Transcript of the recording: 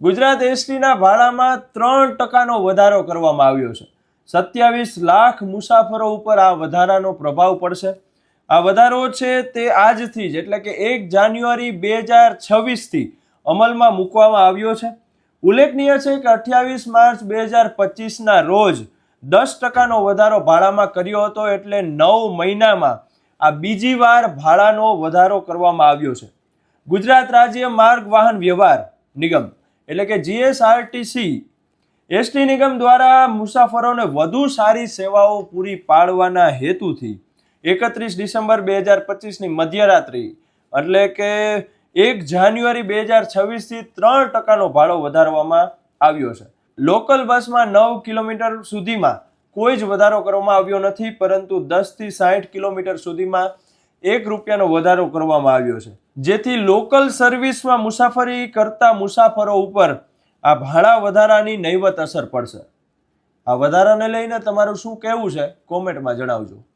ગુજરાત એસટીના ભાડામાં ત્રણ ટકાનો વધારો કરવામાં આવ્યો છે. સત્યાવીસ લાખ મુસાફરો ઉપર આ વધારાનો પ્રભાવ પડશે. આ વધારો છે તે આજથી જ, એટલે કે એક જાન્યુઆરી બે હજાર છવ્વીસથી અમલમાં મૂકવામાં આવ્યો છે. ઉલ્લેખનીય છે કે અઠ્યાવીસ માર્ચ બે હજાર પચીસના રોજ દસ ટકાનો વધારો ભાડામાં કર્યો હતો, એટલે નવ મહિનામાં આ બીજી વાર ભાડાનો વધારો કરવામાં આવ્યો છે. ગુજરાત રાજ્ય માર્ગ વાહન વ્યવહાર નિગમ એટલે કે જીએસઆરટીસી એસટી નિગમ દ્વારા મુસાફરોને વધુ સારી સેવાઓ પૂરી પાડવાના હેતુથી એકત્રીસ ડિસેમ્બર બે હજાર પચીસની મધ્યરાત્રિ, એટલે કે એક જાન્યુઆરી બે હજાર છવ્વીસથી ત્રણ ટકાનો ભાડો વધારવામાં આવ્યો છે. લોકલ બસમાં નવ કિલોમીટર સુધીમાં કોઈ જ વધારો કરવામાં આવ્યો નથી, પરંતુ દસથી સાઠ કિલોમીટર સુધીમાં એક રૂપિયાનો વધારો કરવામાં આવ્યો છે. જેથી લોકલ સર્વિસમાં મુસાફરી કરતા મુસાફરો ઉપર આ ભાડા વધારાની નહીવત અસર પડશે. આ વધારાને લઈને તમારું શું કહેવું છે? કોમેન્ટમાં જણાવજો.